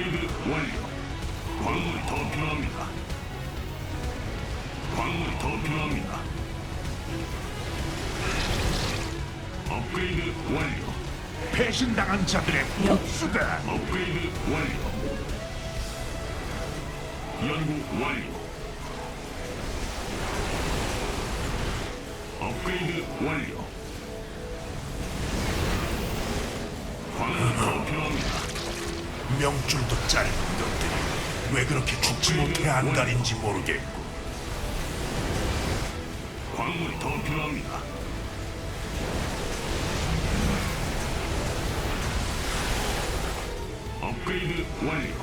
업그레이드 완료. 광물이 더 필요합니다. 광물이 더 필요합니다. 업그레이드 완료. 배신당한 자들의 복수다. 업그레이드 완료. 연구 완료. 업그레이드 완료. 명줄도 짧은 것들이 왜 그렇게 죽지 못해 안달인지 모르겠고 광물이 더 필요합니다. 업그레이드 완료.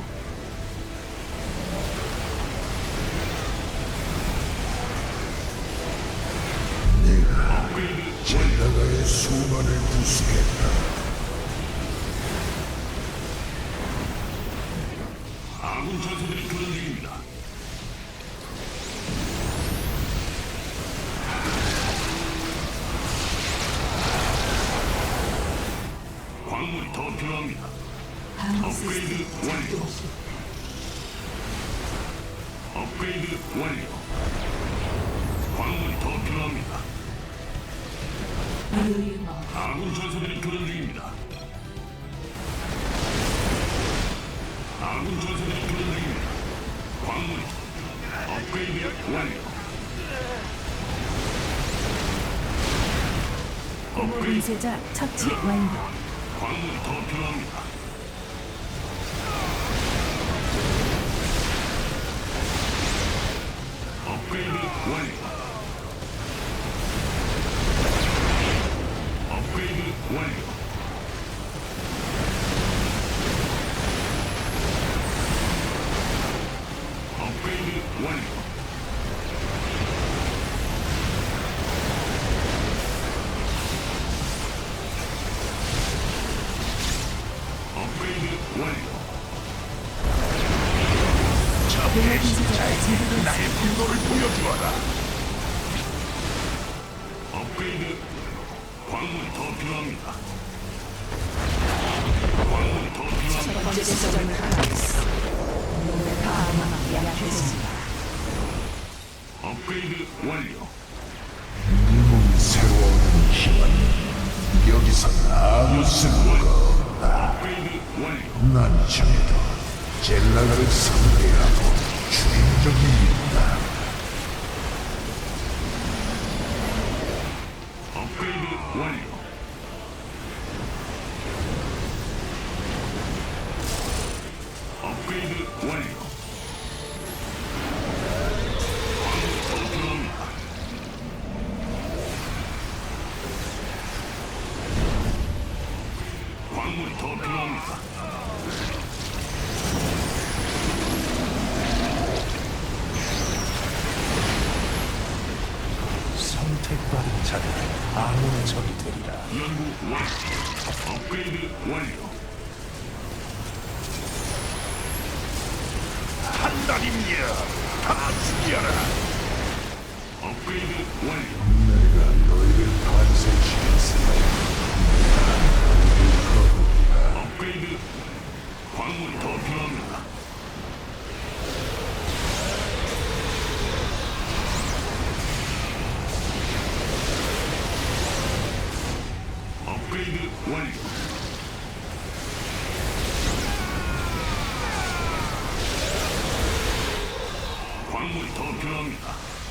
업그레이드 완료. 젤라가의 수만을 부수겠다. 아군 전사들이 교전 중입니다. 광물이 더 필요합니다. 업그레이드 완료. 업그레이드 완료. 업그레이드 분쇄자 처치 완료. 광물이 더 필요합니다. 업그레이드 광물이 더 필요합니다. 광물이 더 필요합니다. 완료. 새로운 힘은 여기서 아무 쓸모가 없다. 업그레이드. 난 저기도 젤라가를 상대하고 한 달입니다. 다 죽여라. 업그레이드 완료. 내가 너희를 반세시켰으니 업그레이드 광물이 더 필요합니다. 업그레이드 완료. 광물이 더 필요합니다.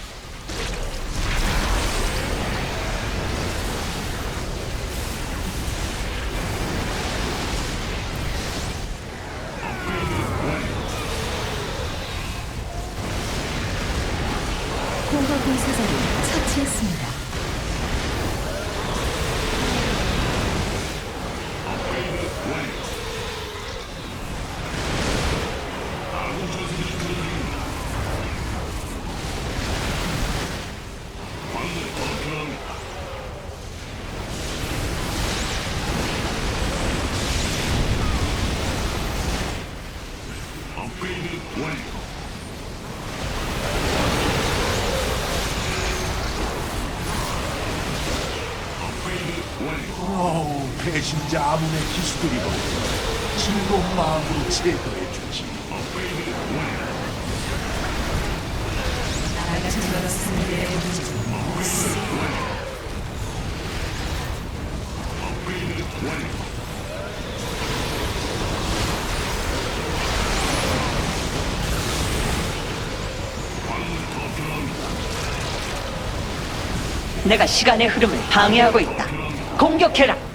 배신자 아문의 기수들이로 즐거운 마음으로 제거해 주지. 내가 시간의 흐름을 방해하고 있다. 공격해라.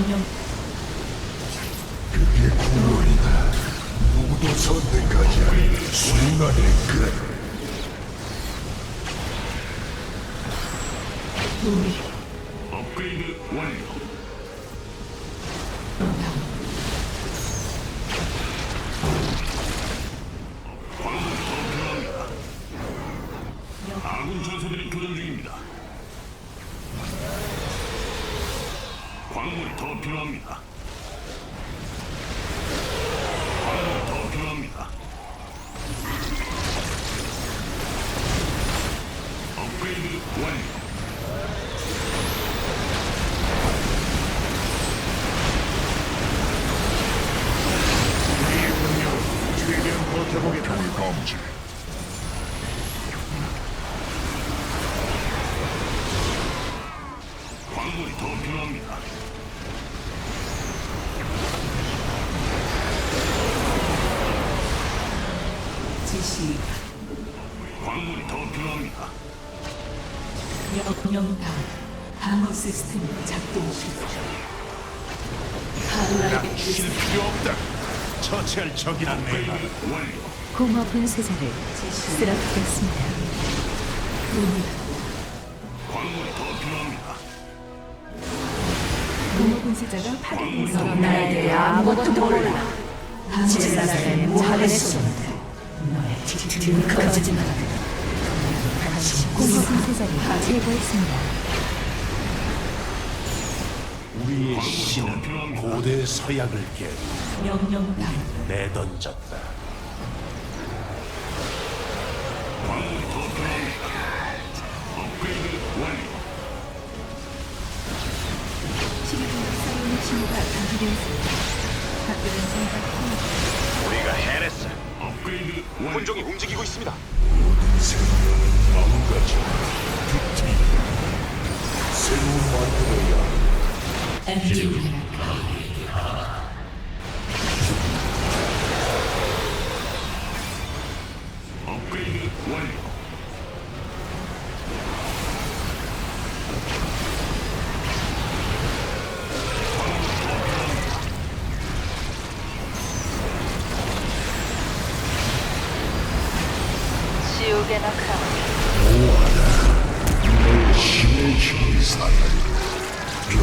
명령 그게 구원이다. 누구도 선택하지 않는 순간의 끝. 동의 업그레이드 완료. 명령당 방어 시스템 작동 중 하루라에게 쉴 필요 없다. 처치할 적이란 내가. 완료. 공허 분쇄자를 쓰러뜨렸습니다. 광물이 더 필요합니다. 공허 분쇄자가 파괴되었습니다. 나에게 아무것도 몰라. 제사장의 무한의 손 너의 뒤틀 거짓말 공허 분쇄자를 제거했습니다. 우리의 신은 고대 서약을 깨 명령당 내던졌다. 감지되었습니다. 각별한 생각 우리가 해냈어. 업그레이드 완료. 혼종이 움직이고 있습니다. 생명 은 망가져. 뒤틀. 새로 만들어야. 엔진 업그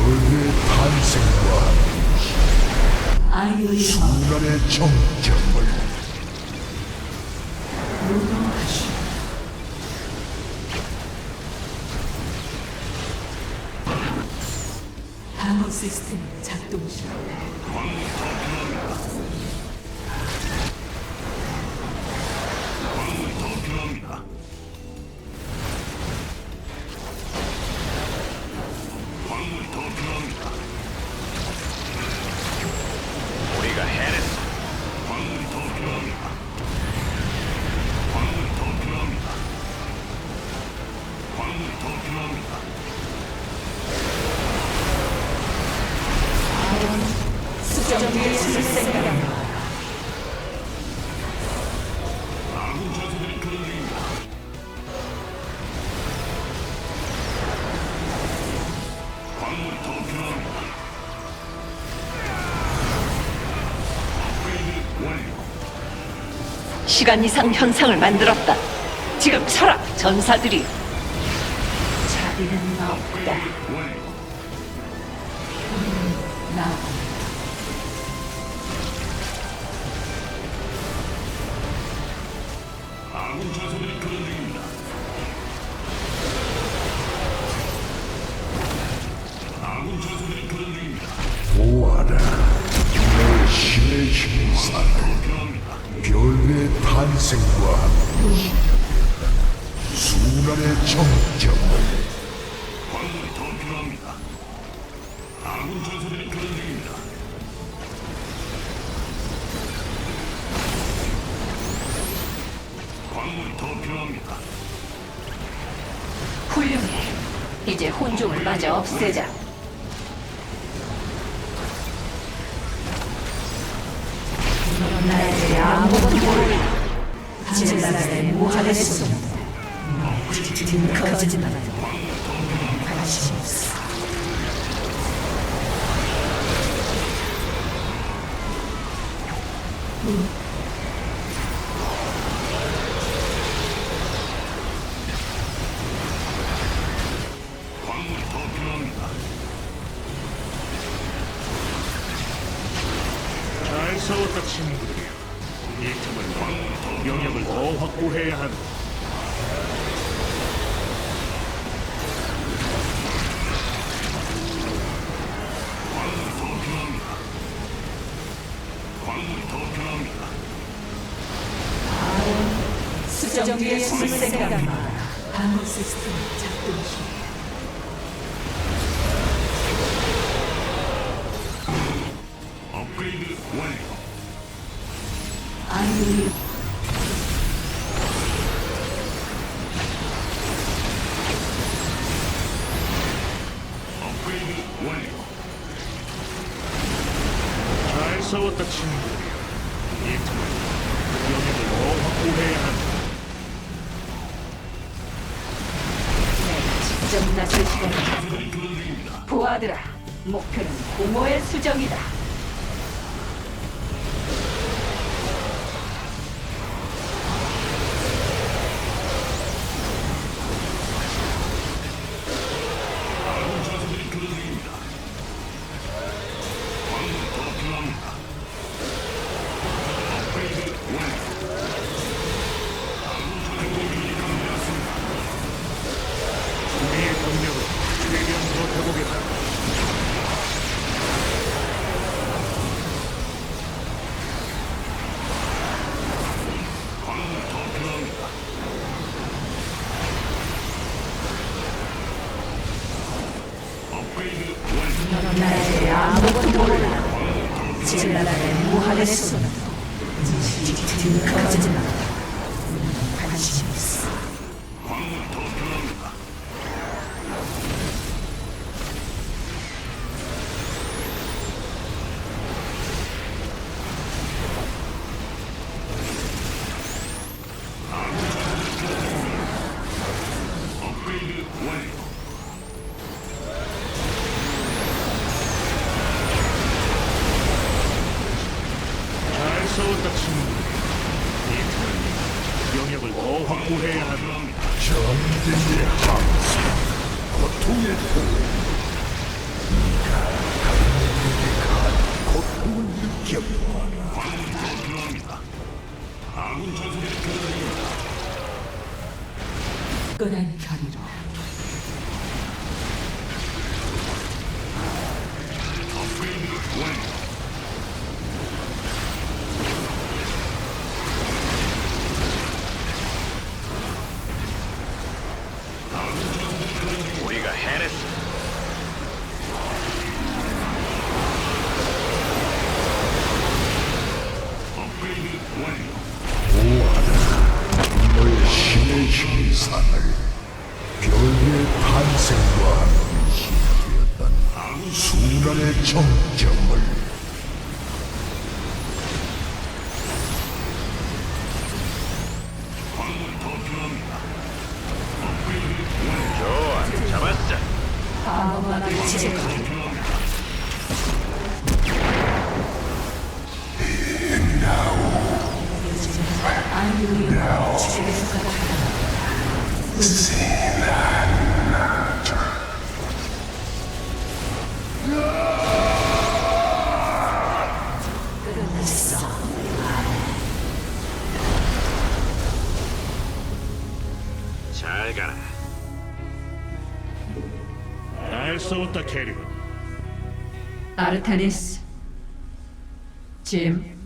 별의 탄생과 순간의 정점을 방어 시스템 작동 중 더 필요합니다. 시간 이상 현상을 만들었다. 지금 서라 전사들이 자비는 없다. 보아라 내 신의 필요합니다. 별의 탄생과 함께 순환의 정점을 광물이 더 필요합니다. 아군 전사들이 그런 중입니다. 광물이 더 필요합니다. 훌륭해. 이제 혼종을 마저 없애자. 나에게 아무것도 모르 무한의 손. 등 커지지 마라. 관심 없어. 광물이 더 필요합니다. 친구들 이 틈을 영역을 더 확보해야 한다. 광물이 더 필요합니다. 광물이 더 필요합니다. 수정기의 숨을 생각합니다. 방어 시스템 작동 중. 업그레이드 완료. 아이오리 업그레이드 완료. 잘 싸웠다 친구들이여. 이 틈을 영역을 더 확보해야 한다. 직접 나설 시간이다. 부하들아, 목표는 공허의 수정이다. 젤라 끝난 결의로 신상을 별의 탄생과 함께 순간의 정점을 좋아, 잡았자. 방어막을 제거. And now. 안유리 제거가 잘 가라. 날 싸웠다 캐리건 아르타니스, 짐,